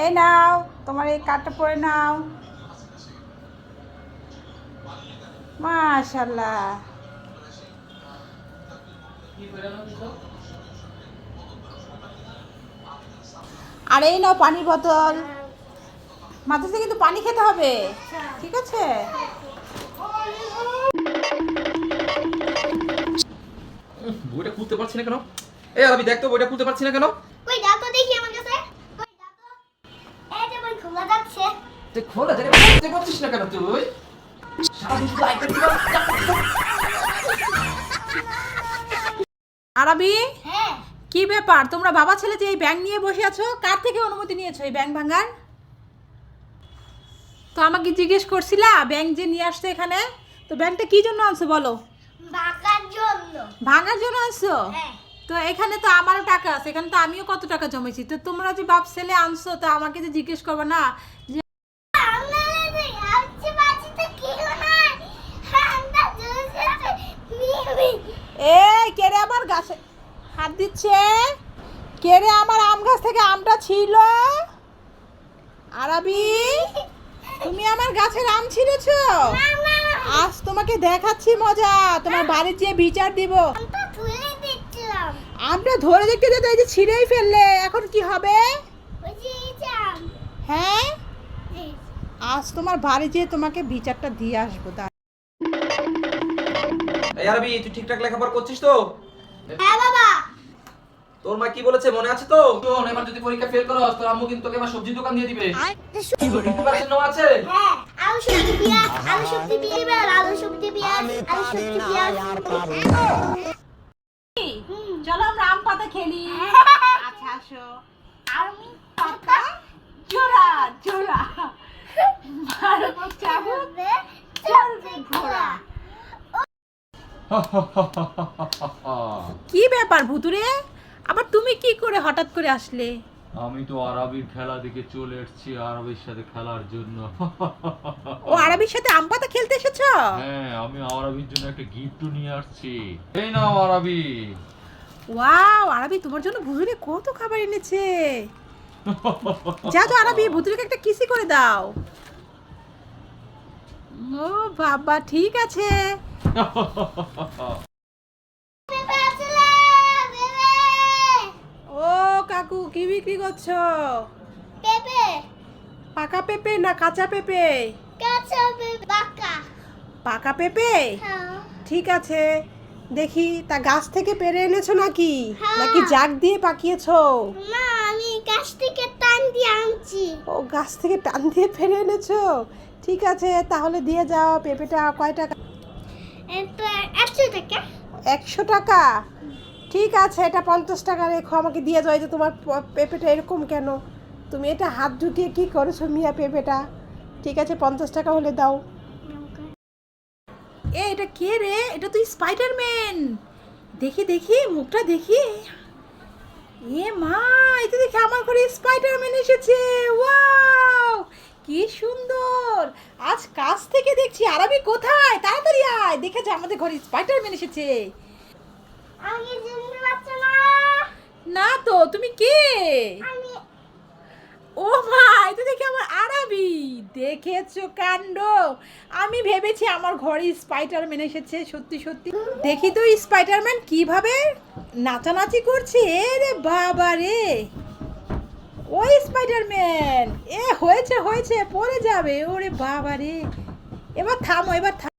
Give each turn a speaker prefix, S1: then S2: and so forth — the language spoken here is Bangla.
S1: এই নাও, তোমার এই কার্ডটা পরে নাও। মাশাল্লাহ। আর এই নাও পানির বোতল। মাদ্রাসে কিন্তু পানি খেতে হবে। ঠিক আছে?
S2: বইটা খুলতে পারছি না কেন? এই আমি দেখ তো, বইটা খুলতে পারছি না কেন
S3: কই দাও তো দেখি আমার কাছে কই দাও তো এই যে বই খোলা যাচ্ছে
S2: তুই খোলা জানি খুলতে পারছিস না কেন তুই? সারাদিন শুধু আইপ্যাড
S1: আরবি?
S3: হ্যাঁ।
S1: কি ব্যাপার? তোমরা বাবা ছেলে যে এই ব্যাংক নিয়ে বসে আছো কার থেকে অনুমতি নিয়েছো এই ব্যাংক ভাঙার? তো আমাকে জিজ্ঞেস করছিলা ব্যাংক যে নিয়ে আসছে এখানে? তো ব্যাংকটা কি জন্য আনছো বলো?
S3: জন্য।
S1: ভাঙার জন্য আনছো?
S3: হ্যাঁ।
S1: তো এখানে তো আমারও টাকা আছে এখানে তো আমিও কত টাকা জমেছি। তো তোমরা যে বাপ ছেলে আনছো তো আমাকে যে জিজ্ঞেস করবে না যে
S3: আপনারা যে আসছে বাচ্চাটা কি না ঠান্ডা জুসে মিমি
S1: এই কেড়ে আমার গাছে? হাত দিচ্ছে? কেড়ে আমার আম গাছ থেকে আমটা ছিল আরবি তুমি আমার গাছের আম ছিঁড়েছো? আজ তোমাকে দেখাচ্ছি মজা তোমার বাড়ির যে বিচার দিব।
S3: আমটা
S1: ধরে দেখতে যেতে এই যে ছিঁড়েই ফেললে এখন কি হবে? হ্যাঁ? আজ তোমার বাড়ি যেয়ে তোমাকে বিচারটা দিয়ে আসব।
S2: এই আরবি তুই ঠিকঠাক লেখাপড়া করছিস তো?
S3: হ্যাঁ বাবা।
S2: তোর মা কি বলেছে মনে আছে তো? শোন এবার যদি পরীক্ষা ফেল করস তোর আম্মু কিন্তু তোকে এবার সবজির দোকান দিয়ে দিবে। প্রিপারেশন নেওয়া আছে?
S3: হ্যাঁ আলু সবজি পেঁয়াজ আলু সবজি পেঁয়াজ আলু সবজি পেঁয়াজ আলু সবজি পেঁয়াজ।
S1: চলো আমরা আম পাতা খেলি। আচ্ছা আসো।
S3: আমি
S1: পাতা জোড়া জোড়া। কি ব্যাপার ভুতুরে? আবার তুমি কি করে হঠাৎ করে আসলে?
S4: আমি তো আরবির খেলা দেখে চলে এসেছি আরবির সাথে খেলার জন্য।
S1: ও আরবির সাথে আম পাতা খেলতে এসেছ?
S4: হ্যাঁ আমি আরবির জন্য একটা গিফট নিয়ে আসছি। এই নাও আরবি।
S1: ওয়াও আরবি তোমার জন্য ভুতুরে কত খাবার এনেছে। যা তো আরবি ভুতুরেকে একটা কিসি করে দাও। ও বাবা ঠিক আছে। ও কাকু কি বিক্রি করছ?
S3: পেঁপে
S1: পাকা পেঁপে না কাঁচা পেঁপে?
S3: কাঁচা পেঁপে বাঁকা
S1: পাকা পেঁপে? ঠিক আছে দেখি তা গাছ থেকে পেরে এনেছো নাকি?
S3: হ্যাঁ।
S1: নাকি জাগ দিয়ে পাকিয়েছো?
S3: না আমি গাছ থেকে টান দিয়ে আনছি।
S1: ও গাছ থেকে টান দিয়ে পেরে এনেছো? ঠিক আছে তাহলে দিয়ে যাও পেঁপেটা কয় টাকা?
S3: এটা একশো টাকা?
S1: ঠিক আছে এটা পঞ্চাশ টাকা রেখো আমাকে দিয়ে যাও যে তোমার পেঁপেটা এরকম কেন? তুমি এটা হাত ঢুকিয়ে কি করেছ মিয়া পেঁপেটা? ঠিক আছে পঞ্চাশ টাকা হলে দাও। এ এটা কে রে? এটা তুই স্পাইডারম্যান দেখি দেখি মুখটা দেখি। এ মা এটা দেখি আমার ঘরে স্পাইডারম্যান এসেছে। ওয়াও! কি সুন্দর! আজ কাছ থেকে দেখছি আরবি কোথায়? তাড়াতাড়ি আয়! দেখেছে আমাদের ঘরে স্পাইডারম্যান এসেছে।
S3: আমি
S1: না। তো তুমি কে?
S3: আমি
S1: ও মা এটা দেখি আমার আরবি। দেখেছ কাণ্ড? আমি ভেবেছি আমার ঘরে স্পাইডারম্যান এসেছে সত্যি সত্যি। দেখি তো স্পাইডারম্যান কীভাবে নাচানাচি করছে। এ রে বাবা রে ওই স্পাইডারম্যান এ হয়েছে হয়েছে পড়ে যাবে ওরে বাবা রে এবার থামো এবার থামো।